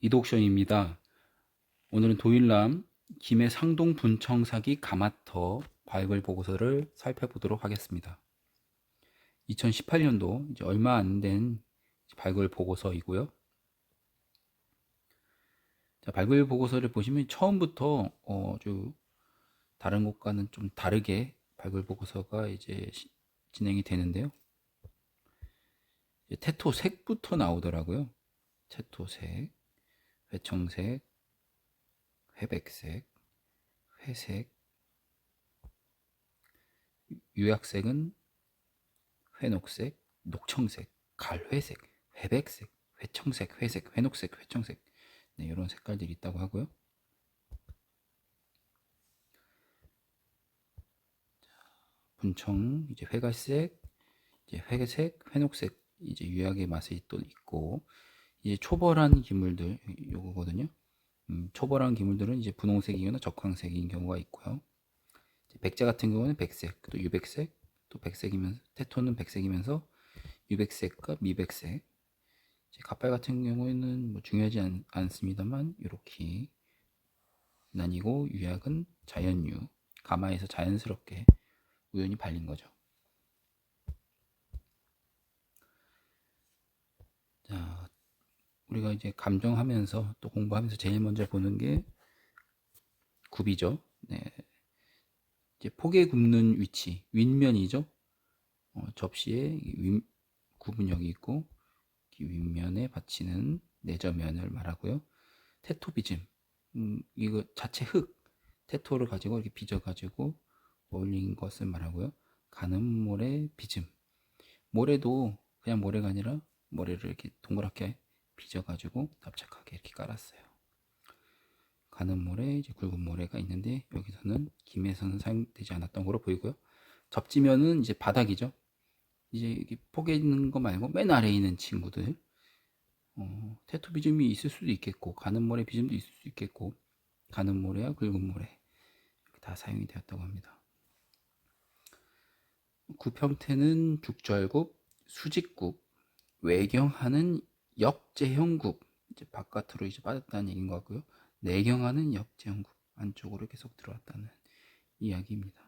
이독션입니다. 오늘은 도일남 김해 상동 분청 사기 가마터 발굴 보고서를 살펴보도록 하겠습니다. 2018년도 이제 얼마 안 된 발굴 보고서이고요. 자, 발굴 보고서를 보시면 처음부터 어, 좀 다른 곳과는 좀 다르게 발굴 보고서가 이제 시- 진행이 되는데요. 테토색부터 나오더라고요. 테토색. 회청색, 회백색, 회색, 유약색은 회녹색, 녹청색, 갈회색, 회백색, 회청색, 회색, 회녹색, 회청색 네, 이런 색깔들이 있다고 하고요. 자, 분청 이제 회갈색, 이제 회색, 회녹색 이제 유약의 맛이 또 있고 이제 초벌한 기물들 요거거든요. 음, 초벌한 기물들은 이제 분홍색이거나 적황색인 경우가 있고요. 백제 같은 경우는 백색, 또 유백색, 또 백색이면서 테토는 백색이면서 유백색과 미백색. 이제 갑발 같은 경우에는 뭐 중요하지 않, 않습니다만 이렇게 나뉘고 유약은 자연유, 가마에서 자연스럽게 우연히 발린 거죠. 자, 우리가 이제 감정하면서 또 공부하면서 제일 먼저 보는 게 굽이죠. 네. 이제 포개 굽는 위치, 윗면이죠. 어, 접시에 윗, 여기 있고 이 윗면에 받치는 내저면을 말하고요. 테토비즘, 음, 이거 자체 흙, 테토를 가지고 이렇게 빚어가지고 올린 것을 말하고요. 가는 모래 비즘, 모래도 그냥 모래가 아니라 모래를 이렇게 동그랗게 빚어가지고 납작하게 이렇게 깔았어요. 가는 모래, 이제 굵은 모래가 있는데 여기서는 김에서는 사용되지 않았던 거로 보이고요. 접지면은 이제 바닥이죠. 이제 이렇게 포개 있는 거 말고 맨 아래에 있는 친구들, 어, 테토 비즘이 있을 수도 있겠고, 가는 모래 비즘도 있을 수 있겠고, 가는 모래와 굵은 모래 다 사용이 되었다고 합니다. 굽 형태는 죽절굽, 수직굽, 외경하는 역제형굽 이제 바깥으로 이제 빠졌다는 얘기인 것 같고요. 내경하는 역제형굽 안쪽으로 계속 들어왔다는 이야기입니다.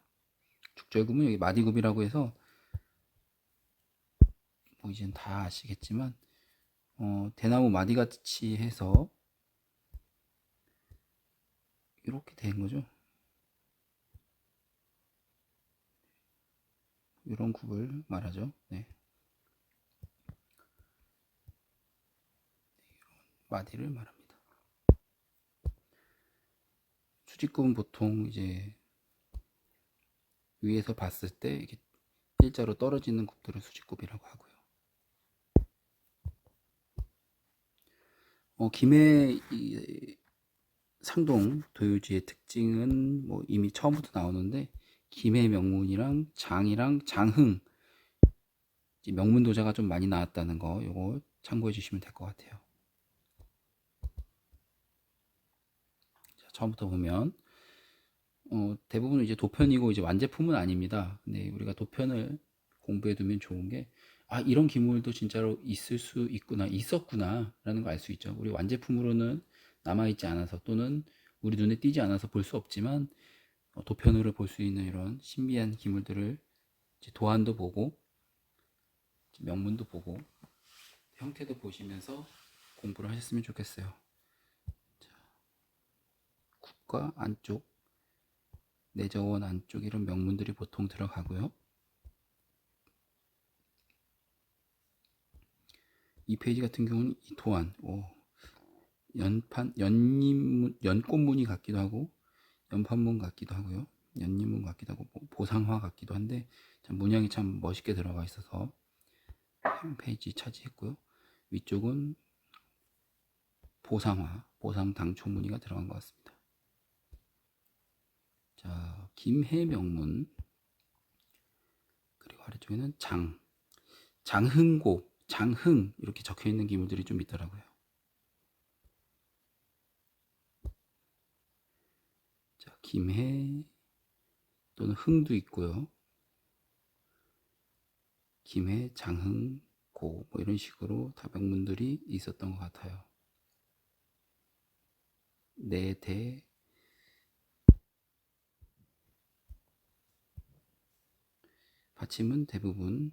죽절굽은 여기 마디굽이라고 해서 뭐 이젠 다 아시겠지만 어, 대나무 마디같이 해서 이렇게 된 거죠. 이런 굽을 말하죠. 네. 마디를 말합니다. 수직굽은 보통 이제 위에서 봤을 때 이게 일자로 떨어지는 굽들을 수직굽이라고 하고요. 어, 김해 이 상동 도유지의 특징은 뭐 이미 처음부터 나오는데 김해 명문이랑 장이랑 장흥 이제 명문 도자가 좀 많이 나왔다는 거 요거 참고해 주시면 될 것 같아요. 자, 처음부터 보면 어, 대부분 이제 도편이고 이제 완제품은 아닙니다. 근데 우리가 도편을 공부해 두면 좋은 게 아, 이런 기물도 진짜로 있을 수 있구나, 있었구나, 라는 걸알수 있죠. 우리 완제품으로는 남아있지 않아서 또는 우리 눈에 띄지 않아서 볼 수 없지만 어, 도편으로 볼 수 있는 이런 신비한 기물들을 도안도 보고 명문도 보고 형태도 보시면서 공부를 하셨으면 좋겠어요. 자, 국과 안쪽, 내저원 안쪽 이런 명문들이 보통 들어가고요. 이 페이지 같은 경우는 이 도안, 오, 연판, 연잎문, 연꽃무늬 같기도 하고, 연판문 같기도 하고요. 연잎문 같기도 하고, 뭐 보상화 같기도 한데, 참 문양이 참 멋있게 들어가 있어서 한 페이지 차지했고요. 위쪽은 보상화, 보상 당초 무늬가 들어간 것 같습니다. 자, 김해명문, 그리고 아래쪽에는 장, 장흥고, 장흥 이렇게 적혀 있는 기물들이 좀 있더라고요. 자, 김해 또는 흥도 있고요. 김해, 장흥, 고 뭐 이런 식으로 다 명문들이 있었던 것 같아요. 네대 받침은 대부분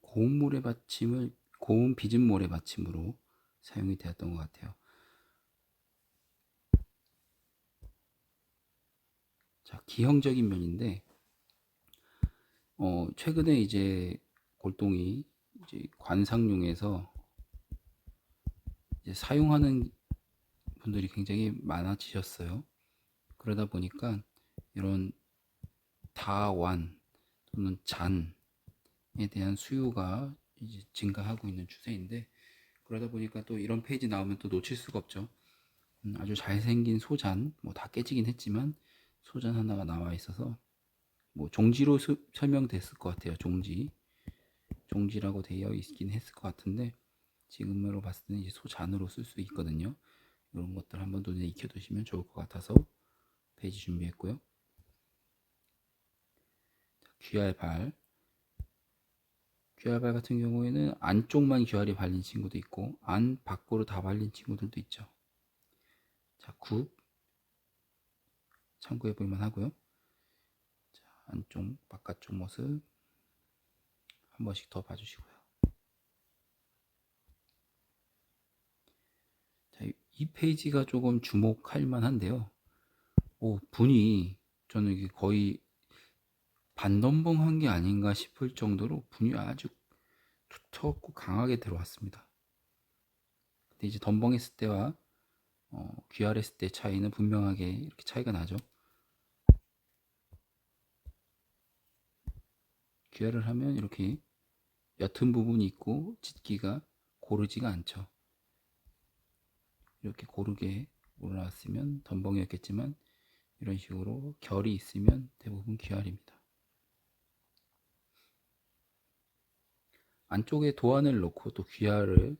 고운 모래 받침을 고운 빚은 모래 받침으로 사용이 되었던 것 같아요. 자, 기형적인 면인데 어, 최근에 이제 골동이 이제 관상용에서 이제 사용하는 분들이 굉장히 많아지셨어요. 그러다 보니까 이런 다완 또는 잔에 대한 수요가 이제 증가하고 있는 추세인데 그러다 보니까 또 이런 페이지 나오면 또 놓칠 수가 없죠. 음, 아주 잘생긴 소잔, 뭐 다 깨지긴 했지만 소잔 하나가 나와 있어서 뭐 종지로 수- 설명됐을 것 같아요. 종지, 종지라고 되어 있긴 했을 것 같은데 지금으로 봤을 때는 이제 소잔으로 쓸 수 있거든요. 이런 것들 한번 눈에 익혀두시면 좋을 것 같아서 페이지 준비했고요. 자, 귀알발. 귀알발 같은 경우에는 안쪽만 귀알이 발린 친구도 있고 안 밖으로 다 발린 친구들도 있죠. 자, 굽 참고해 볼만 하고요. 자, 안쪽 바깥쪽 모습 한 번씩 더 봐주시고요. 자, 이- 이 페이지가 조금 주목할 만한데요. 오, 분이 저는 이게 거의 반덤벙한 게 아닌가 싶을 정도로 분이 아주 두텁고 강하게 들어왔습니다. 근데 이제 덤벙했을 때와 어, 귀알했을 때 차이는 분명하게 이렇게 차이가 나죠. 귀알을 하면 이렇게 옅은 부분이 있고 짙기가 고르지가 않죠. 이렇게 고르게 올라왔으면 덤벙이었겠지만 이런 식으로 결이 있으면 대부분 귀알입니다. 안쪽에 도안을 넣고 또 귀알을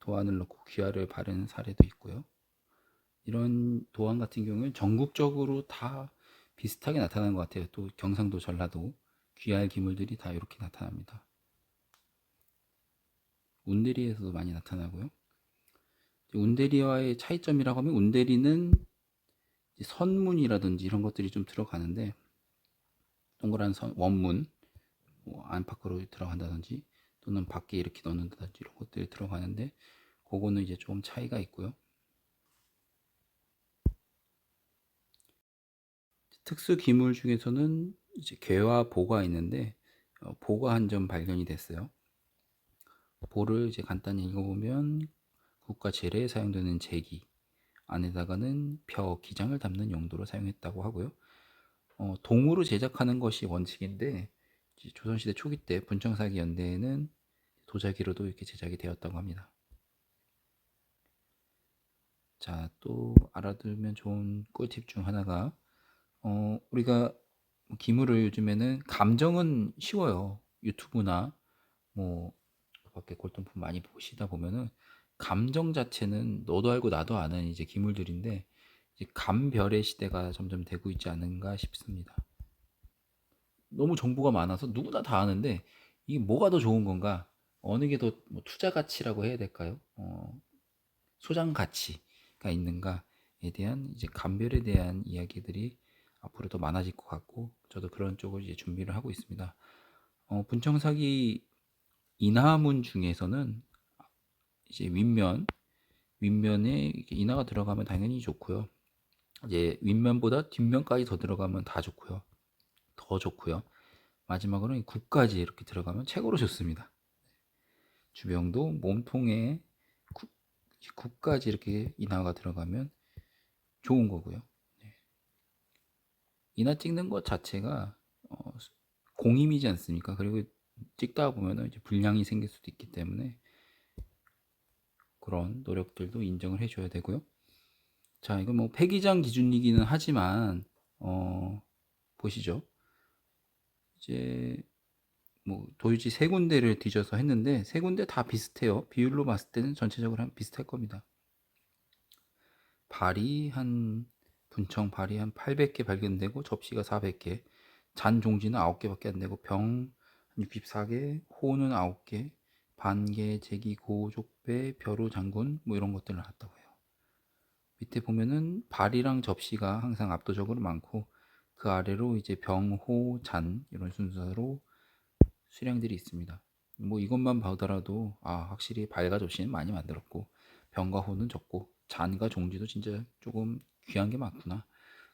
도안을 넣고 귀알을 바르는 사례도 있고요. 이런 도안 같은 경우는 전국적으로 다 비슷하게 나타나는 것 같아요. 또 경상도, 전라도 귀알 기물들이 다 이렇게 나타납니다. 운대리에서도 많이 나타나고요. 운대리와의 차이점이라고 하면 운대리는 선문이라든지 이런 것들이 좀 들어가는데 동그란 선, 원문 뭐 안팎으로 들어간다든지 또는 밖에 이렇게 넣는다든지 이런 것들이 들어가는데 그거는 이제 좀 차이가 있고요. 특수 기물 중에서는 이제 괴와 보가 있는데 어, 보가 한 점 발견이 됐어요. 보를 이제 간단히 읽어보면 국가 제례에 사용되는 제기 안에다가는 벼 기장을 담는 용도로 사용했다고 하고요. 어, 동으로 제작하는 것이 원칙인데 조선시대 초기 때 분청사기 연대에는 도자기로도 이렇게 제작이 되었다고 합니다. 자, 또 알아두면 좋은 꿀팁 중 하나가 어, 우리가 기물을 요즘에는 감정은 쉬워요. 유튜브나 뭐 밖에 골동품 많이 보시다 보면은 감정 자체는 너도 알고 나도 아는 이제 기물들인데 이제 감별의 시대가 점점 되고 있지 않은가 싶습니다. 너무 정보가 많아서 누구나 다 아는데 이게 뭐가 더 좋은 건가? 어느 게 더 뭐 투자 가치라고 해야 될까요? 어, 소장 가치가 있는가에 대한 이제 감별에 대한 이야기들이 앞으로 더 많아질 것 같고 저도 그런 쪽을 이제 준비를 하고 있습니다. 어, 분청 사기 인하문 중에서는 이제 윗면 윗면에 인하가 들어가면 당연히 좋고요. 이제 윗면보다 뒷면까지 더 들어가면 다 좋고요. 더 좋고요. 마지막으로는 굽까지 이렇게 들어가면 최고로 좋습니다. 주병도 몸통에 굽, 굽까지 이렇게 인하가 들어가면 좋은 거고요. 네. 인하 찍는 것 자체가 어, 공임이지 않습니까? 그리고 찍다 보면 이제 불량이 생길 수도 있기 때문에 그런 노력들도 인정을 해줘야 되고요. 자, 이건 뭐 폐기장 기준이기는 하지만 어, 보시죠. 이제 뭐 도유지 세 군데를 뒤져서 했는데 세 군데 다 비슷해요. 비율로 봤을 때는 전체적으로 한 비슷할 겁니다. 발이 한 분청 발이 한 800개 발견되고 접시가 400개, 잔 종지는 9개밖에 안 되고 병 64개, 호는 9개, 반개, 제기, 고, 족배, 벼루, 장군 뭐 이런 것들을 나왔다고 해요. 밑에 보면은 발이랑 접시가 항상 압도적으로 많고 그 아래로 이제 병, 호, 잔 이런 순서로 수량들이 있습니다. 뭐 이것만 보더라도 아 확실히 발과 접시는 많이 만들었고 병과 호는 적고 잔과 종지도 진짜 조금 귀한 게 많구나.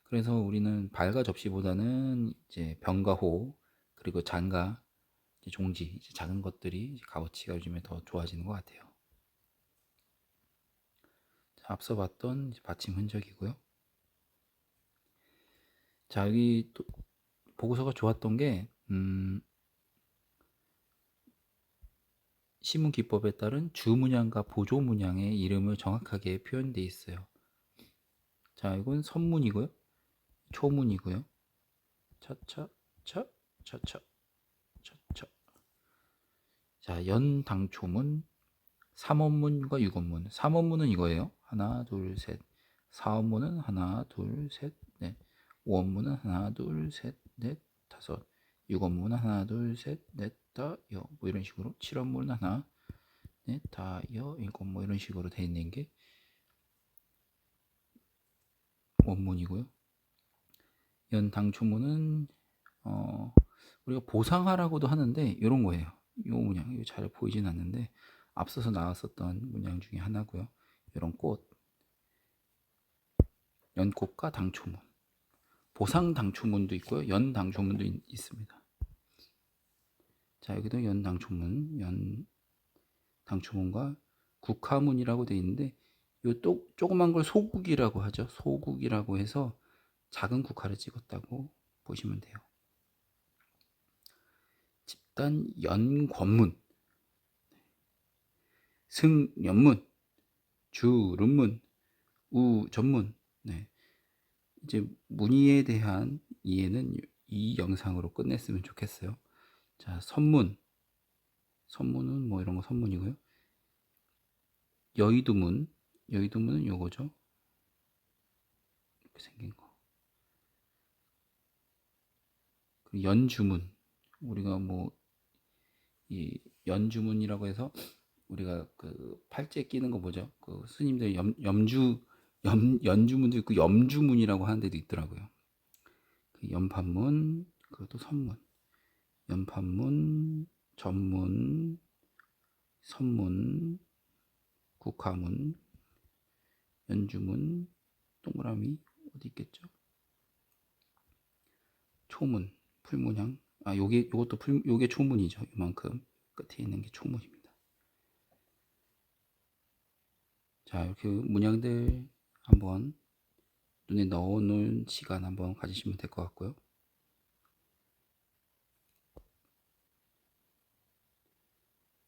그래서 우리는 발과 접시보다는 이제 병과 호 그리고 잔과 이제 종지 이제 작은 것들이 이제 값어치가 요즘에 더 좋아지는 것 같아요. 자, 앞서 봤던 받침 흔적이고요. 자 여기 또 보고서가 좋았던 게 음, 시문 기법에 따른 주문양과 보조문양의 이름을 정확하게 표현되어 있어요. 자, 이건 선문이고요. 초문이고요. 차차 차 차차 차차. 자, 연당초문, 삼원문과 육원문. 삼원문은 이거예요. 하나, 둘, 셋. 사원문은 하나, 둘, 셋, 넷. 오원문은 하나, 둘, 셋, 넷, 다섯. 육원문은 하나, 둘, 셋, 넷, 다, 여. 뭐 이런 식으로. 칠원문은 하나, 넷, 다, 여, 일곱. 뭐 이런 식으로 돼 있는 게 원문이고요. 연 당초문은 어, 우리가 보상하라고도 하는데 이런 거예요. 이 문양 이거 잘 보이진 않는데 앞서서 나왔었던 문양 중에 하나고요. 이런 꽃 연꽃과 당초문 보상 당초문도 있고요. 연 당초문도 있, 있습니다. 자 여기도 연 당초문 연 당초문과 국화문이라고 되어 있는데 요 또 조그만 걸 소국이라고 하죠. 소국이라고 해서 작은 국화를 찍었다고 보시면 돼요. 집단 연권문, 승연문, 주름문, 우전문. 네. 이제 문의에 대한 이해는 이 영상으로 끝냈으면 좋겠어요. 자, 선문. 선문은 뭐 이런 거 선문이고요. 여의도문. 여의도문은 요거죠. 이렇게 생긴 거. 그 연주문. 우리가 뭐 이 연주문이라고 해서 우리가 그 팔찌에 끼는 거 뭐죠? 그 스님들 염, 염주 염, 연주문도 있고 염주문이라고 하는 데도 있더라고요. 그 연판문, 그것도 선문. 연판문, 전문, 선문, 국화문, 연주문, 동그라미 어디 있겠죠? 초문, 풀문양. 아, 요게 요것도 풀 요게 초문이죠. 이만큼 끝에 있는 게 초문입니다. 자, 이렇게 문양들 한번 눈에 넣어 놓은 시간 한번 가지시면 될 것 같고요.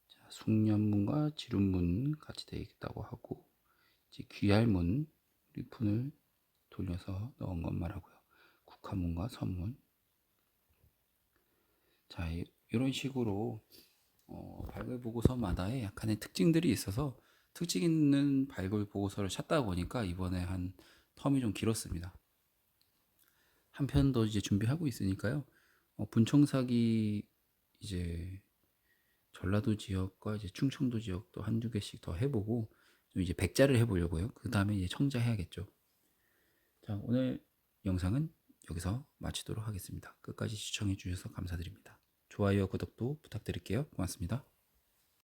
자, 숙련문과 지름문 같이 되어 있다고 하고 이제 귀할문 리푼을 돌려서 넣은 것 말하고요. 국화문과 선문. 자, 이- 이런 식으로 어, 발굴 보고서마다의 약간의 특징들이 있어서 특징 있는 발굴 보고서를 찾다 보니까 이번에 한 텀이 좀 길었습니다. 한 편 더 이제 준비하고 있으니까요. 어, 분청사기 이제 전라도 지역과 이제 충청도 지역도 한두 개씩 더 해보고 좀 이제 백자를 해보려고요. 그 다음에 이제 청자 해야겠죠. 자, 오늘 영상은 여기서 마치도록 하겠습니다. 끝까지 시청해 주셔서 감사드립니다. 좋아요, 구독도 부탁드릴게요. 고맙습니다.